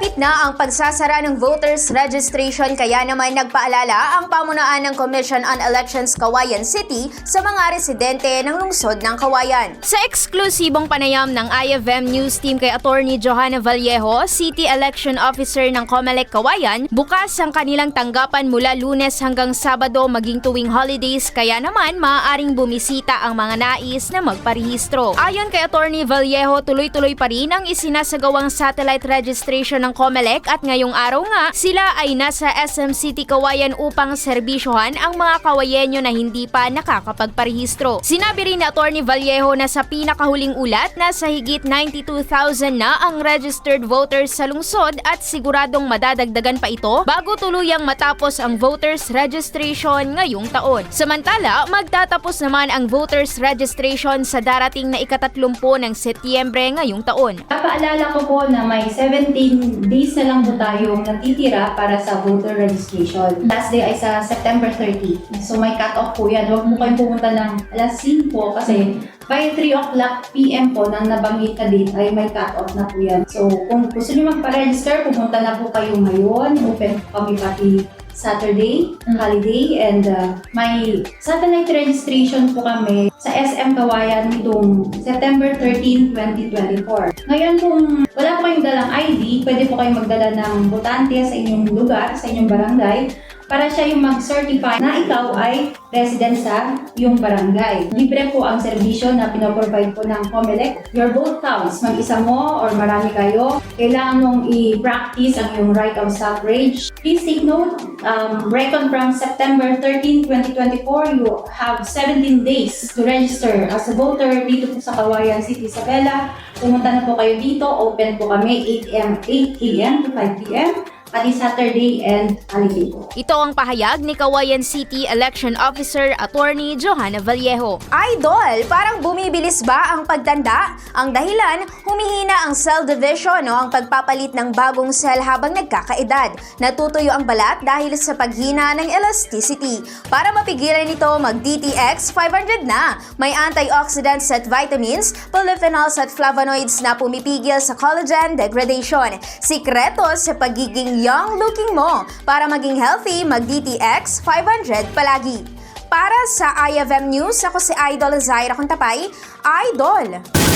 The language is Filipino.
Malapit na ang pagsasara ng voters registration kaya naman nagpaalala ang pamunaan ng Commission on Elections Kawayan City sa mga residente ng lungsod ng Kawayan. Sa eksklusibong panayam ng IFM News Team kay Attorney Johanna Vallejo, City Election Officer ng Comelec Kawayan, bukas ang kanilang tanggapan mula lunes hanggang Sabado maging tuwing holidays kaya naman maaaring bumisita ang mga nais na magparehistro. Ayon kay Attorney Vallejo, tuloy-tuloy pa rin ang isinasagawang satellite registration ng Comelec at ngayong araw nga sila ay nasa SM City Kawayan upang serbisyohan ang mga kawayenyo na hindi pa nakakapagparehistro. Sinabi rin ni Attorney Vallejo na sa pinakahuling ulat na sa higit 92,000 na ang registered voters sa lungsod at siguradong madadagdagan pa ito bago tuluyang matapos ang voters registration ngayong taon. Samantala, magtatapos naman ang voters registration sa darating na ikatatlumpo ng Setyembre ngayong taon. Papaalala ko po na may 17 days na lang po tayong natitira para sa voter registration. Last day ay sa September 30. So may cut-off po yan. Huwag mo kayong pumunta ng alas 5 po kasi by 3 o'clock PM po nang nabanggit na date ay may cut-off na po yan. So kung gusto nyo magpa-register, pumunta na po kayo ngayon. Open po kami pati Saturday, holiday, and uh, may satellite registration po kami sa SM Kawayan nitong September 13, 2024. Ngayon kung wala po kayong dalang ID, pwede po kayong magdala ng botante sa inyong lugar, sa inyong barangay, para siya yung mag-certify na ikaw ay resident sa iyong barangay. Libre po ang serbisyo na pinoprovide po ng COMELEC. Your vote counts. Mag-isa mo or marami kayo, kailangan mong i-practice ang iyong right of suffrage. Please take note, um, reckon from September 13, 2024, you have 17 days to register as a voter dito po sa Kawayan City, Isabela. Pumunta na po kayo dito. Open po kami 8 a.m. 8 a.m. to 5 p.m. Pati Saturday and holiday po. Ito ang pahayag ni Kawayan City Election Officer Attorney Johanna Vallejo. Idol, parang bumibilis ba ang pagtanda? Ang dahilan, humihina ang cell division o ang pagpapalit ng bagong cell habang nagkakaedad. Natutuyo ang balat dahil sa paghina ng elasticity. Para mapigilan ito, mag-DTX 500 na. May antioxidants at vitamins, polyphenols at flavonoids na pumipigil sa collagen degradation. Sikreto sa pagiging young looking mo. Para maging healthy, mag-DTX 500 palagi. Para sa IFM News, ako si Idol Zaira Contapay, Idol!